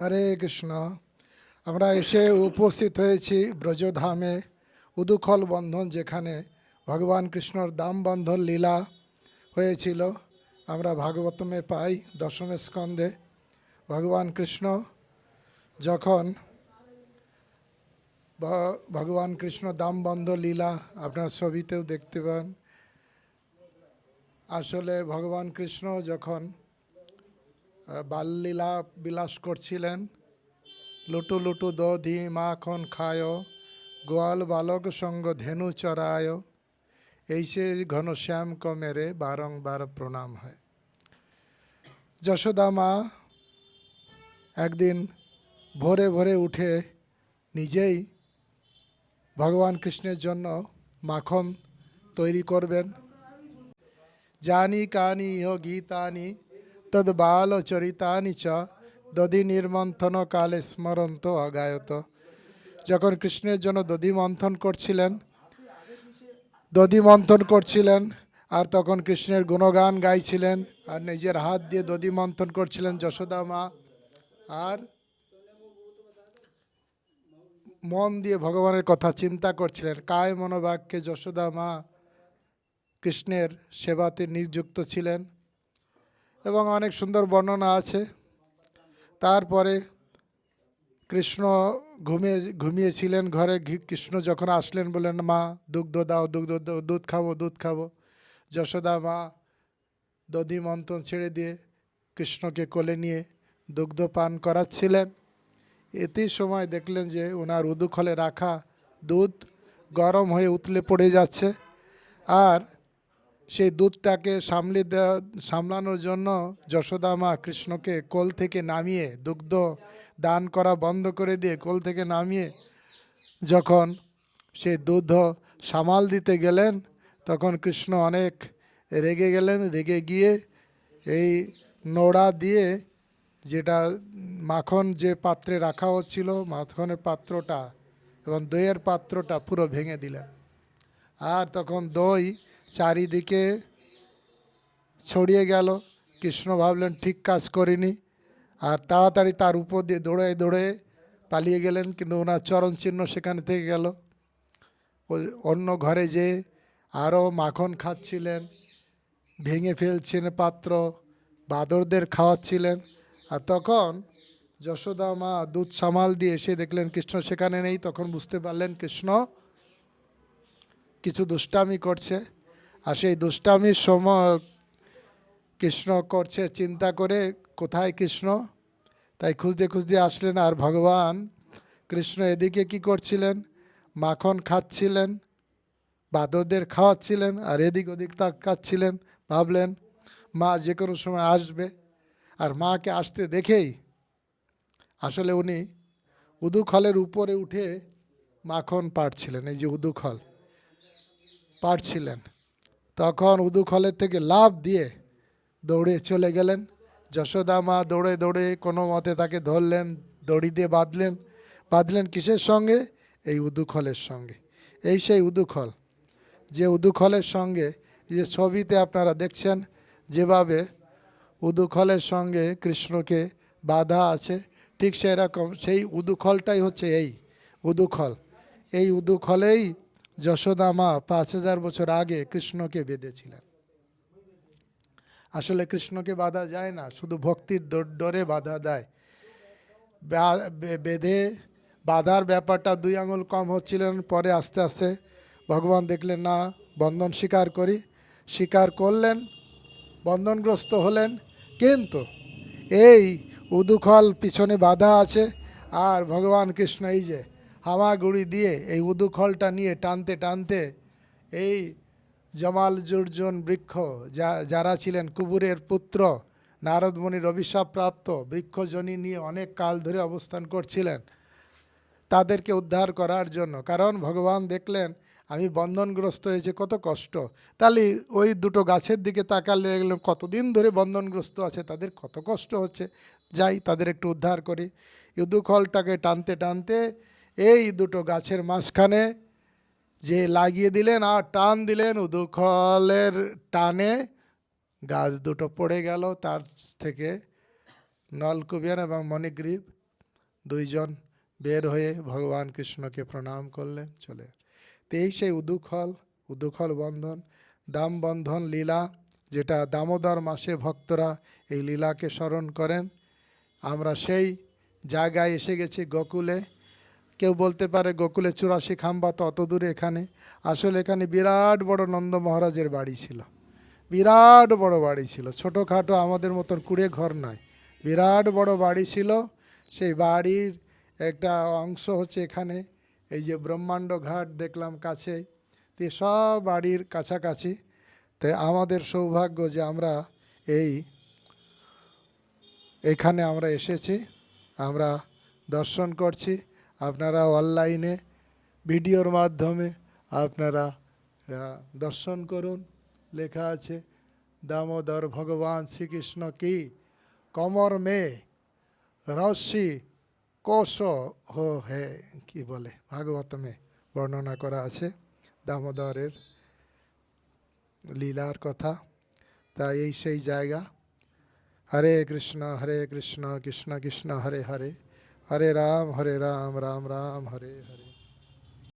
হরে কৃষ্ণ। আমরা এসে উপস্থিত হয়েছি ব্রজধামে উদুখল বন্ধন যেখানে ভগবান কৃষ্ণর দাম বন্ধন লীলা হয়েছিল। আমরা ভাগবতমে পাই দশম স্কন্ধে। ভগবান কৃষ্ণ যখন ভগবান কৃষ্ণ দামবন্ধ লীলা আপনার ছবিতেও দেখতে পান। আসলে ভগবান কৃষ্ণ যখন বাললীলা বিলাস করছিলেন। লুটু লুটু দধি মাখন খায়, গোয়াল বালক সঙ্গ ধেনু চরায় এই সে ঘনশ্যাম মেরে বারংবার প্রণাম হয়। যশোদা মা একদিন ভোরে ভোরে উঠে নিজেই ভগবান কৃষ্ণের জন্য মাখন তৈরি করবেন। জানি কানি ইহ গীতানি তদ বাল চরিতানি চ দধি নির্মন্থন কালে স্মরন্ত অগায়ত যখন কৃষ্ণের জন্য দধি মন্থন করছিলেন দধি মন্থন করছিলেন আর তখন কৃষ্ণের গুণগান গাইছিলেন আর নিজের হাত দিয়ে দধি মন্থন করছিলেন যশোদা মা, আর মন দিয়ে ভগবানের কথা চিন্তা করছিলেন, কায় মনোবাক্যে যশোদা মা কৃষ্ণের সেবাতে নিযুক্ত ছিলেন। এবং অনেক সুন্দর বর্ণনা আছে। তারপরে কৃষ্ণ ঘুমিয়ে, ঘুমিয়েছিলেন ঘরে কৃষ্ণ যখন আসলেন বললেন, মা, দুগ্ধ দাও দুগ্ধ দাও দুধ খাব দুধ খাব। যশোদা মা দধি মন্থন ছেড়ে দিয়ে কৃষ্ণকে কোলে নিয়ে দুগ্ধ পান করাচ্ছিলেন। এতে সময় দেখলেন যে ওনার উদুখলে রাখা দুধ গরম হয়ে উতলে পড়ে যাচ্ছে। আর সেই দুধটাকে সামলে দেওয়া সামলানোর জন্য যশোদা মা কৃষ্ণকে কোল থেকে নামিয়ে দুগ্ধ দান করা বন্ধ করে দিয়ে কোল থেকে নামিয়ে যখন সেই দুধ সামাল দিতে গেলেন, তখন কৃষ্ণ অনেক রেগে গেলেন, রেগে গিয়ে এই নোড়া দিয়ে যেটা মাখন যে পাত্রে রাখা হচ্ছিল, মাখনের পাত্রটা এবং দইয়ের পাত্রটা পুরো ভেঙে দিলেন। আর তখন দই চারিদিকে ছড়িয়ে গেল। কৃষ্ণ ভাবলেন, ঠিক কাজ করিনি। আর তাড়াতাড়ি তার উপর দিয়ে দৌড়ে দৌড়ে পালিয়ে গেলেন। কিন্তু ওনার চরণ চিহ্ন সেখানে থেকে গেল। অন্য ঘরে যে আরও মাখন খাচ্ছিলেন, ভেঙে ফেলছেন পাত্র, বাদরদের খাওয়াচ্ছিলেন। আর তখন যশোদা মা দুধ সামাল দিয়ে এসে দেখলেন, কৃষ্ণ সেখানে নেই। তখন বুঝতে পারলেন, কৃষ্ণ কিছু দুষ্টামি করছে। আর সেই দুষ্টামির সময় কৃষ্ণ করছে, চিন্তা করে কোথায় কৃষ্ণ? তাই খুঁজতে খুঁজতে আসলেন আর ভগবান কৃষ্ণ এদিকে কি করছিলেন? মাখন খাচ্ছিলেন, বাদরদের খাওয়াচ্ছিলেন আর এদিক ওদিক তাকাচ্ছিলেন, ভাবলেন, মা যে কোনো সময় আসবে আর মাকে আসতে দেখেই আসলে উনি উদুখলের উপরে উঠে মাখন পাড়ছিলেন, এই যে উদুখল পাড়ছিলেন। তখন উদুখলের থেকে লাভ দিয়ে দৌড়ে চলে গেলেন। যশোদা মা দৌড়ে দৌড়ে কোনো মতে তাকে ধরলেন, দড়ি দিয়ে বাঁধলেন। বাঁধলেন কিসের সঙ্গে? এই উদুখলের সঙ্গে। এই সেই উদুখল। যে উদুখলের সঙ্গে যে ছবিতে আপনারা দেখছেন, যেভাবে উদুখলের সঙ্গে কৃষ্ণকে বাধা আছে, ঠিক সেরকম সেই উদুখলটাই হচ্ছে এই উদুখল। এই উদুখলেই যশোদা মা পাঁচ হাজার বছর আগে কৃষ্ণকে বেঁধেছিলেন। আসলে কৃষ্ণকে বাধা যায় না, শুধু ভক্তির ডরে বাধা দেয়। বেঁধে বাধার ব্যাপারটা দুই আঙুল কম হচ্ছিলেন, পরে আস্তে আস্তে ভগবান দেখলেন, না, বন্ধন স্বীকার করি। স্বীকার করলেন, বন্ধনগ্রস্ত হলেন, কিন্তু এই উদুখল পিছনে বাধা আছে, আর ভগবান কৃষ্ণ এই যে হামাগুড়ি দিয়ে এই উদুখলটা নিয়ে টানতে টানতে এই জমাল জুর্জন বৃক্ষ যা, যারা ছিলেন কুবুরের পুত্র নারদমণির অভিশাপপ্রাপ্ত বৃক্ষজনী নিয়ে অনেক কাল ধরে অবস্থান করছিলেন, তাদেরকে উদ্ধার করার জন্য। কারণ ভগবান দেখলেন, আমি বন্ধনগ্রস্ত হয়েছে, কত কষ্ট। তাহলে ওই দুটো গাছের দিকে তাকালে দেখলাম কতদিন ধরে বন্ধনগ্রস্ত আছে, তাদের কত কষ্ট হচ্ছে। যাই, তাদের একটু উদ্ধার করি। ইদুখলটাকে টানতে টানতে এই দুটো গাছের মাঝখানে যে লাগিয়ে দিলেন আর টান দিলেন উদুখলের টানে গাছ দুটো পড়ে গেল, তার থেকে নলকুবিয়ান এবং মণিগ্রীব দুইজন বের হয়ে ভগবান কৃষ্ণকে প্রণাম করলেন, চলে। তো এই সেই উদুখল উদুখল বন্ধন, দাম বন্ধন লীলা, যেটা দামোদর মাসে ভক্তরা এই লীলাকে স্মরণ করেন। আমরা সেই জায়গায় এসে গেছি গোকুলে। কেউ বলতে পারে গোকুলে চুরাশি খাম্বা তো অত দূরে এখানে। আসলে এখানে বিরাট বড় নন্দ মহারাজের বাড়ি ছিল। বিরাট বড় বাড়ি ছিল। ছোটোখাটো আমাদের মতন কুড়ে ঘর নয়। বিরাট বড় বাড়ি ছিল। সেই বাড়ির একটা অংশ হচ্ছে এখানে। এই যে ব্রহ্মাণ্ড ঘাট দেখলাম কাছে। তো সব বাড়ির কাছাকাছি। তাই আমাদের সৌভাগ্য যে আমরা এই, এখানে আমরা এসেছি। আমরা দর্শন করছি। আপনারা অনলাইনে, ভিডিওর মাধ্যমে আপনারা দর্শন করুন। লেখা আছে, দামোদর ভগবান শ্রীকৃষ্ণ কি কমর মে রশ্মি কোষ হো হে। কি বলে? ভাগবতমে বর্ণনা করা আছে দামোদরের লীলার কথা। তা এই সেই জায়গা। হরে কৃষ্ণ হরে কৃষ্ণ কৃষ্ণ কৃষ্ণ, হরে হরে। হরে রাম হরে রাম রাম রাম হরে হরে